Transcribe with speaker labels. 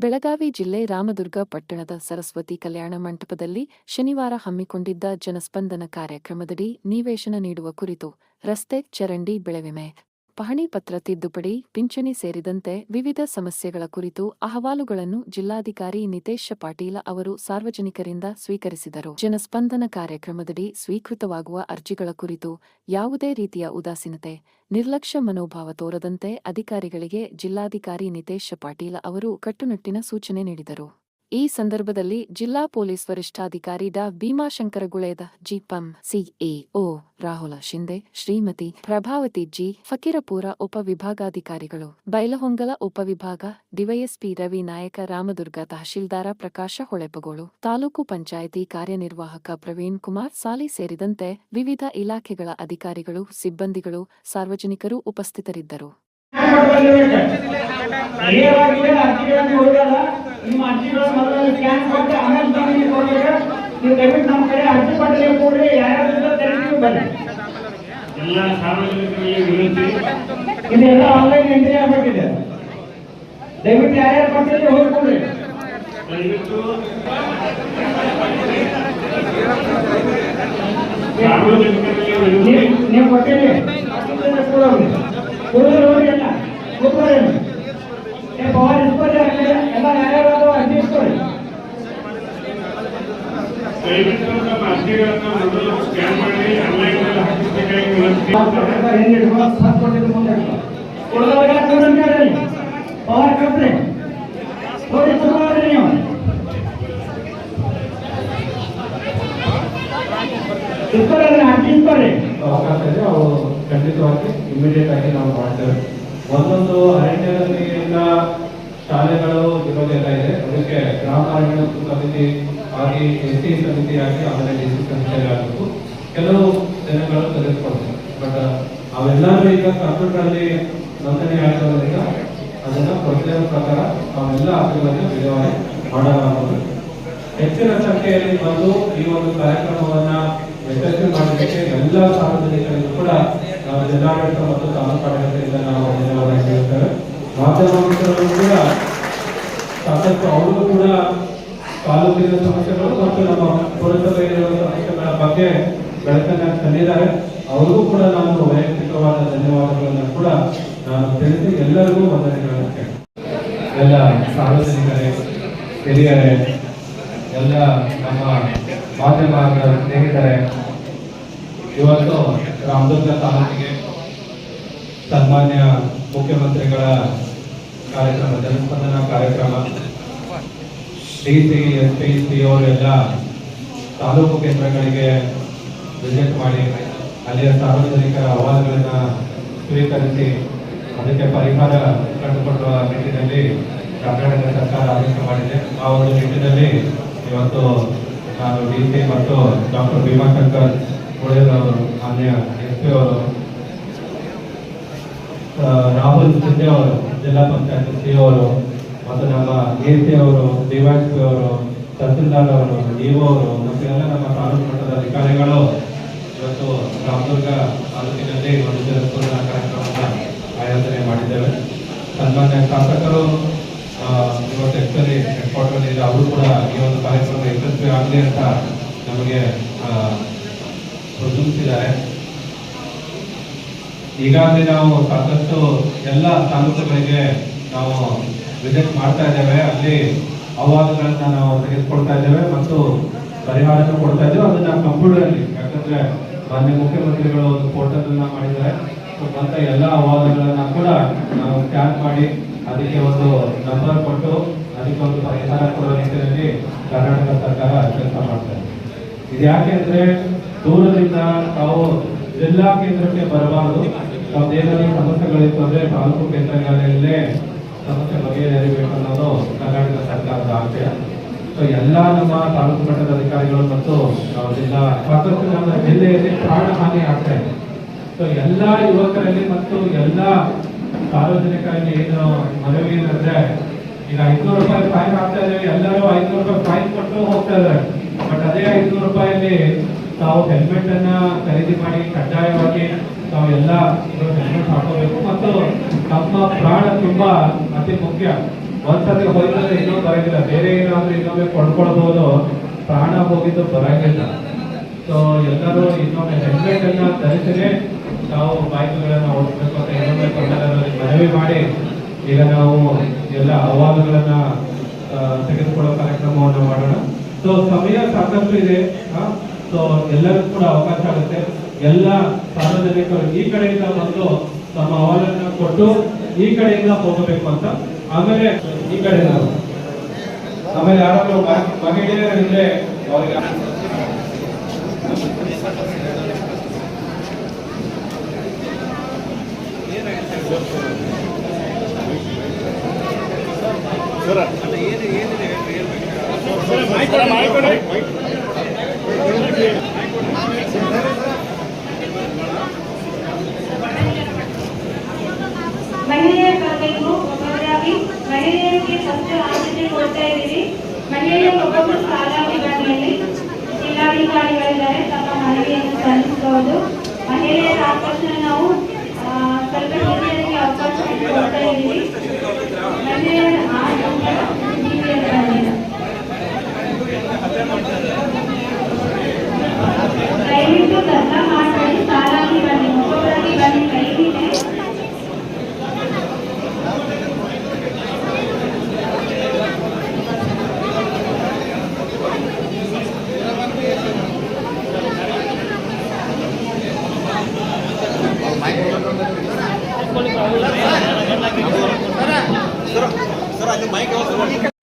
Speaker 1: ಬೆಳಗಾವಿ ಜಿಲ್ಲೆ ರಾಮದುರ್ಗ ಪಟ್ಟಣದ ಸರಸ್ವತಿ ಕಲ್ಯಾಣ ಮಂಟಪದಲ್ಲಿ ಶನಿವಾರ ಹಮ್ಮಿಕೊಂಡಿದ್ದ ಜನಸ್ಪಂದನ ಕಾರ್ಯಕ್ರಮದಡಿ ನಿವೇಶನ ನೀಡುವ ಕುರಿತು ರಸ್ತೆ ಚರಂಡಿ ಬೆಳೆವಿಮೆ ಪಹಣಿ ಪತ್ರ ತಿದ್ದುಪಡಿ, ಪಿಂಚಣಿ ಸೇರಿದಂತೆ ವಿವಿಧ ಸಮಸ್ಯೆಗಳ ಕುರಿತು ಅಹವಾಲುಗಳನ್ನು ಜಿಲ್ಲಾಧಿಕಾರಿ ನಿತೇಶ ಪಾಟೀಲ ಅವರು ಸಾರ್ವಜನಿಕರಿಂದ ಸ್ವೀಕರಿಸಿದರು. ಜನಸ್ಪಂದನ ಕಾರ್ಯಕ್ರಮದಡಿ ಸ್ವೀಕೃತವಾಗುವ ಅರ್ಜಿಗಳ ಕುರಿತು ಯಾವುದೇ ರೀತಿಯ ಉದಾಸೀನತೆ, ನಿರ್ಲಕ್ಷ್ಯ ಮನೋಭಾವ ತೋರದಂತೆ ಅಧಿಕಾರಿಗಳಿಗೆ ಜಿಲ್ಲಾಧಿಕಾರಿ ನಿತೇಶ ಪಾಟೀಲ ಅವರು ಕಟ್ಟುನಿಟ್ಟಿನ ಸೂಚನೆ ನೀಡಿದರು. ಈ ಸಂದರ್ಭದಲ್ಲಿ ಜಿಲ್ಲಾ ಪೊಲೀಸ್ ವರಿಷ್ಠಾಧಿಕಾರಿ ಡಾ. ಭೀಮಾಶಂಕರ ಗುಳೇದ, ಜಿಪಂ ಸಿಎಒ ರಾಹುಲ ಶಿಂದೆ, ಶ್ರೀಮತಿ ಪ್ರಭಾವತಿ ಜಿ. ಫಕೀರಪುರ ಉಪವಿಭಾಗಾಧಿಕಾರಿಗಳು ಬೈಲಹೊಂಗಲ ಉಪವಿಭಾಗ ಡಿವೈಎಸ್ಪಿ ರವಿ ನಾಯಕ, ರಾಮದುರ್ಗ ತಹಶೀಲ್ದಾರ ಪ್ರಕಾಶ ಹೊಳೆಪಗೋಳು ತಾಲೂಕು ಪಂಚಾಯಿತಿ ಕಾರ್ಯನಿರ್ವಾಹಕ ಪ್ರವೀಣ್ ಕುಮಾರ್ ಸಾಲಿ ಸೇರಿದಂತೆ ವಿವಿಧ ಇಲಾಖೆಗಳ ಅಧಿಕಾರಿಗಳು, ಸಿಬ್ಬಂದಿಗಳು, ಸಾರ್ವಜನಿಕರು ಉಪಸ್ಥಿತರಿದ್ದರು.
Speaker 2: ನೇರವಾಗಿ ಅರ್ಜಿಗಳನ್ನು ಕೊಡೋದಲ್ಲ ನಿಮ್ಮ ಅರ್ಜಿಗಳನ್ನು ಮೊದಲಲ್ಲಿ ಸ್ಕ್ಯಾನ್ ಕೊಟ್ಟು ಆಮೇಲೆ ಕೊಡ್ಬೇಕು ನೀವು ದಯವಿಟ್ಟು ನಮ್ಮ ಕಡೆ ಅರ್ಜಿ ಪಟ್ಟಿಗೆ ಕೊಡ್ರಿ ಯಾರ್ಯಾರು ತೆರಿಗೆ ಬನ್ನಿ
Speaker 3: ಎಲ್ಲ ಸಾರ್ವಜನಿಕರಿಗೆ ವಿನಂತಿ.
Speaker 2: ಇದೆಲ್ಲ ಆನ್ಲೈನ್ ಎಂಟ್ರಿ ಆಗ್ಬೇಕಿದೆ ದಯವಿಟ್ಟು ಯಾರ್ಯಾರು ಕೊಡ್ತೀರಿ ಹೋಗ್ಕೊಡ್ರಿ
Speaker 3: ದಯವಿಟ್ಟು
Speaker 2: ನೀವು ನೀವು ಕೊಟ್ಟಿರಿ ಕೊಡೋರಿ ಕೊಡೋರು ನೋಡಿ ಎಲ್ಲ ಕೂತ್ಕೊಳ್ಳಿ ಏ ಪವರ್ ಇಸ್ಕೊಳ್ಳಿ ಆ ಕಡೆ. ಎಲ್ಲ ಯಾರ್ಯಾರು ಅದಾವ ಅರ್ಜಿ ಇಸ್ಕೊಳ್ಳಿ
Speaker 3: ದಯವಿಟ್ಟು ನಮ್ಮ ಮೊದಲು ಸ್ಕ್ಯಾನ್ ಮಾಡಿ
Speaker 4: ಖಂಡಿತವಾಗಿ ಇಮಿಡಿಯೇಟ್ ಆಗಿ ನಾವು ಮಾಡ್ತೇವೆ. ಒಂದೊಂದು ಅರಣ್ಯದಲ್ಲಿ ಶಾಲೆಗಳು ಆಗಿ ಎಸ್ ಟಿ ಸಮಿತಿ ಆಗಿ ಆಮೇಲೆ ಡಿ ಸಿ ಸಮಿತಿ ಆಗಬೇಕು ಕೆಲವು ಜನಗಳು ತೆಗೆದುಕೊಳ್ತಾರೆ. ಬಟ್ ಅವೆಲ್ಲರೂ ಈಗ ಕಂಪ್ಯೂಟರಲ್ಲಿ ನೋಂದಣಿ ಆಗಿರೋದ್ರಿಂದ ಅದನ್ನ ಪ್ರೊಸೀಜರ್ ಪ್ರಕಾರ ಅವೆಲ್ಲ ಆಟಗಳನ್ನು ವಿಲೇವಾರಿ ಮಾಡಲಾಗುವುದು. ಹೆಚ್ಚಿನ ಸಂಖ್ಯೆಯಲ್ಲಿ ಬಂದು ಈ ಒಂದು ಕಾರ್ಯಕ್ರಮವನ್ನ ಯಶಸ್ವಿ ಮಾಡಲಿಕ್ಕೆ ಎಲ್ಲ ಸಾರ್ವಜನಿಕರಿಗೂ ಕೂಡ ನಾವು ಜಿಲ್ಲಾಡಳಿತ ಮತ್ತು ತಾಲೂಕು ಆಡಳಿತದಿಂದ ನಾವು ಧನ್ಯವಾದ ಹೇಳ್ತೇವೆ. ಮಾಧ್ಯಮ ಮಿತ್ರರು ಕೂಡ ಸಾಕಷ್ಟು ಅವರು ತಾಲೂಕಿನ ಸಮಸ್ಯೆಗಳು ಮತ್ತು ನಮ್ಮ ಪುರಸಭೆಯ ಸಮಸ್ಯೆಗಳ ಬಗ್ಗೆ ಬೆಳಕನ್ನ ತಂದಿದ್ದಾರೆ. ಅವರಿಗೂ ಕೂಡ ನಾನು ವೈಯಕ್ತಿಕವಾದ ಧನ್ಯವಾದಗಳನ್ನು ಕೂಡ ನಾನು ತಿಳಿಸಿ ಎಲ್ಲರಿಗೂ ವಂದನೆಗಳನ್ನು ಎಲ್ಲ ಸಾರ್ವಜನಿಕರೇ, ಹಿರಿಯರೇ, ಎಲ್ಲ ನಮ್ಮ ಮಾಧ್ಯಮಗಳ ಸ್ನೇಹಿತರೆ, ಇವತ್ತು ರಾಮದುರ್ಗ ತಾಲೂಕಿಗೆ ಸನ್ಮಾನ್ಯ ಮುಖ್ಯಮಂತ್ರಿಗಳ ಕಾರ್ಯಕ್ರಮ ಜನಸ್ಪಂದನ ಕಾರ್ಯಕ್ರಮ. D C S P C ಅವರೆಲ್ಲ ತಾಲೂಕು ಕೇಂದ್ರಗಳಿಗೆ ವಿಸಿಟ್ ಮಾಡಿ ಅಲ್ಲಿಯ ಸಾರ್ವಜನಿಕರ ಅಹವಾಲುಗಳನ್ನ ಸ್ವೀಕರಿಸಿ ಅದಕ್ಕೆ ಪರಿಹಾರ ಕಂಡುಕೊಳ್ಳುವ ನಿಟ್ಟಿನಲ್ಲಿ ಕರ್ನಾಟಕ ಸರ್ಕಾರ ಆದೇಶ ಮಾಡಿದೆ. ಆ ಒಂದು ನಿಟ್ಟಿನಲ್ಲಿ ಇವತ್ತು ನಾನು ಡಿ ಸಿ ಮತ್ತು ಡಾಕ್ಟರ್ ಭೀಮಾಶಂಕರ್ ಗೋಯಲ್ ಅವರು, ಮಾನ್ಯ ಎಸ್ ಪಿ ಅವರು ರಾಹುಲ್ ಸಿಂಧೆ ಅವರು, ಜಿಲ್ಲಾ ಪಂಚಾಯತ್ ಸಿ ಅವರು ಮತ್ತು ನಮ್ಮ ಎ ಅವರು ಡಿವೈಸ್ ಅವರು, ತಹಸೀಲ್ದಾರ್ ಅವರು ಇಒ ಅವರು ಮತ್ತು ಎಲ್ಲ ನಮ್ಮ ತಾಲೂಕು ಮಟ್ಟದ ಅಧಿಕಾರಿಗಳು ಇವತ್ತು ರಾಮದುರ್ಗ ತಾಲೂಕಿನಲ್ಲಿ ಒಂದು ಜನಸ್ಪಂದನ ಕಾರ್ಯಕ್ರಮವನ್ನು ಆಯೋಜನೆ ಮಾಡಿದ್ದೇವೆ. ಸನ್ಮಾನ್ಯ ಶಾಸಕರು ಇವತ್ತು ಆಕ್ಚುಲಿ ಹೆಡ್ ಅವರು ಕೂಡ ಈ ಒಂದು ಕಾರ್ಯಕ್ರಮ ಯಶಸ್ವಿ ಆಗಲಿ ಅಂತ ನಮಗೆ ಪ್ರಶ್ನಿಸಿದ್ದಾರೆ ಈಗಾಗಲೇ ನಾವು ಸಾಕಷ್ಟು ಎಲ್ಲ ತಾಲೂಕುಗಳಿಗೆ ನಾವು ವಿಸಿಟ್ ಮಾಡ್ತಾ ಇದ್ದೇವೆ. ಅಲ್ಲಿ ಅಹವಾಲುಗಳನ್ನ ನಾವು ತೆಗೆದುಕೊಳ್ತಾ ಇದ್ದೇವೆ ಮತ್ತು ಪರಿಹಾರನೂ ಕೊಡ್ತಾ ಇದ್ದೇವೆ. ಅದನ್ನ ಕಂಪ್ಯೂಟರ್ ಅಲ್ಲಿ ಯಾಕಂದ್ರೆ ಮಾನ್ಯ ಮುಖ್ಯಮಂತ್ರಿಗಳು ಒಂದು ಪೋರ್ಟಲ್ ಅನ್ನ ಮಾಡಿದ್ದಾರೆ. ಸೊ ಬಂದ ಎಲ್ಲ ಅಹವಾಲುಗಳನ್ನ ಕೂಡ ನಾವು ಸ್ಕ್ಯಾನ್ ಮಾಡಿ ಅದಕ್ಕೆ ಒಂದು ನಂಬರ್ ಕೊಟ್ಟು ಅದಕ್ಕೆ ಒಂದು ಪರಿಹಾರ ಕೊಡುವ ನಿಟ್ಟಿನಲ್ಲಿ ಕರ್ನಾಟಕ ಸರ್ಕಾರ ಕೆಲಸ ಮಾಡ್ತಾರೆ ಇದು. ಯಾಕೆ ಅಂದ್ರೆ ದೂರದಿಂದ ತಾವು ಜಿಲ್ಲಾ ಕೇಂದ್ರಕ್ಕೆ ಬರಬಾರದು. ತಮ್ಮದೇನಾದ್ರು ಸಮಸ್ಯೆಗಳಿತ್ತು ಅಂದ್ರೆ ತಾಲೂಕು ಕೇಂದ್ರಗಳಲ್ಲೇ ಸಮಸ್ಯೆ ಬಗೆಹರಿಬೇಕು ಅನ್ನೋದು ಕರ್ನಾಟಕ ಸರ್ಕಾರದ ಆಶಯ ಸೊ ಎಲ್ಲ ನಮ್ಮ ತಾಲೂಕು ಮಟ್ಟದ ಅಧಿಕಾರಿಗಳು ಮತ್ತು ಜಿಲ್ಲಾ ಸಾಕಷ್ಟು ನಮ್ಮ ಜಿಲ್ಲೆಯಲ್ಲಿ ಪ್ರಾಣ ಹಾನಿ ಆಗ್ತಾ ಇದೆ ಸೊ ಎಲ್ಲ ಯುವಕರಲ್ಲಿ ಮತ್ತು ಎಲ್ಲ ಸಾರ್ವಜನಿಕರಲ್ಲಿ ಏನು ಮನವಿ ಏನಂದ್ರೆ ಈಗ ಐದ್ನೂರು ರೂಪಾಯಿ ಫೈನ್ ಆಗ್ತಾ ಇದ್ದೀವಿ, ಎಲ್ಲರೂ ಐದ್ನೂರು ರೂಪಾಯಿ ಫೈನ್ ಕೊಟ್ಟು ಹೋಗ್ತಾ ಇದ್ದಾರೆ. ಬಟ್ ಅದೇ ಐದ್ನೂರು ರೂಪಾಯಲ್ಲಿ ತಾವು ಹೆಲ್ಮೆಟ್ ಅನ್ನ ಖರೀದಿ ಮಾಡಿ ಕಡ್ಡಾಯವಾಗಿ ತಾವು ಎಲ್ಲ ಹೆಲ್ಮೆಟ್ ಹಾಕೋಬೇಕು. ಮತ್ತು ನಮ್ಮ ಪ್ರಾಣ ತುಂಬಾ ಅತಿ ಮುಖ್ಯ. ಒಂದ್ಸತಿ ಹೋಯ್ತಂದ್ರೆ ಇನ್ನೊಂದು ಬರಂಗಿಲ್ಲ. ಬೇರೆ ಏನಾದ್ರೂ ಇನ್ನೊಮ್ಮೆ ಕೊಂಡ್ಕೊಳ್ಬಹುದು ಪ್ರಾಣ ಹೋಗಿದ್ದು ಬರಂಗಿಲ್ಲ. ಸೊ ಎಲ್ಲರೂ ಇನ್ನೊಮ್ಮೆ ಹೆಲ್ಮೆಟ್ ಅನ್ನ ಧರಿಸಿದ್ರೆ ನಾವು ಬೈಕ್ಗಳನ್ನ ಓಡಿಸ್ಬೇಕು ಅಂತ ಇನ್ನೊಮ್ಮೆ ಕನ್ನಡದಲ್ಲಿ ಮನವಿ ಮಾಡಿ. ಈಗ ನಾವು ಎಲ್ಲ ಅಹವಾಲುಗಳನ್ನ ಆ, ತೆಗೆದುಕೊಳ್ಳೋ ಕಾರ್ಯಕ್ರಮವನ್ನು ಮಾಡೋಣ. ಸೊ ಸಮಯ ಸಾಕಷ್ಟು ಇದೆ. ಸೊ ಎಲ್ಲರಿಗೂ ಕೂಡ ಅವಕಾಶ ಆಗುತ್ತೆ. ಎಲ್ಲ ಸಾರ್ವಜನಿಕರು ಈ ಕಡೆಯಿಂದ ಬಂದು ತಮ್ಮ ಅಹವಾಲನ್ನ ಕೊಟ್ಟು ಈ ಕಡೆಯಿಂದ ಹೋಗಬೇಕು ಅಂತ. ಆಮೇಲೆ ಈ ಕಡೆ ನಾವು ಆಮೇಲೆ ಯಾರಾದ್ರೂ ಮಹಿ- ಮಹಿಳೆಯರಿದ್ರೆ ಅವರಿಗೆ
Speaker 5: ಮಹಿಳೆಯರು ಮಹಿಳೆಯರಿಗೆ ಫಸ್ಟ್ ಆದ್ಯತೆ ಕೊಡ್ತಾ ಇದ್ದೀವಿ ಮಹಿಳೆಯರು ಒಬ್ಬೊಬ್ಬರು ಸಾಲ ವಿಭಾಗದಲ್ಲಿ ಜಿಲ್ಲಾಧಿಕಾರಿಗಳಿದ್ದಾರೆ. ತಮ್ಮ ಮನವಿಯನ್ನು ಸಲ್ಲಿಸಬಹುದು. ಮಹಿಳೆಯರ ಆಕರ್ಷಣೆ ನಾವು ಸ್ವಲ್ಪ ಅವಕಾಶ ಕೊಡ್ತಾ ಇದ್ದೀವಿ Suruh suruh suruh jumai.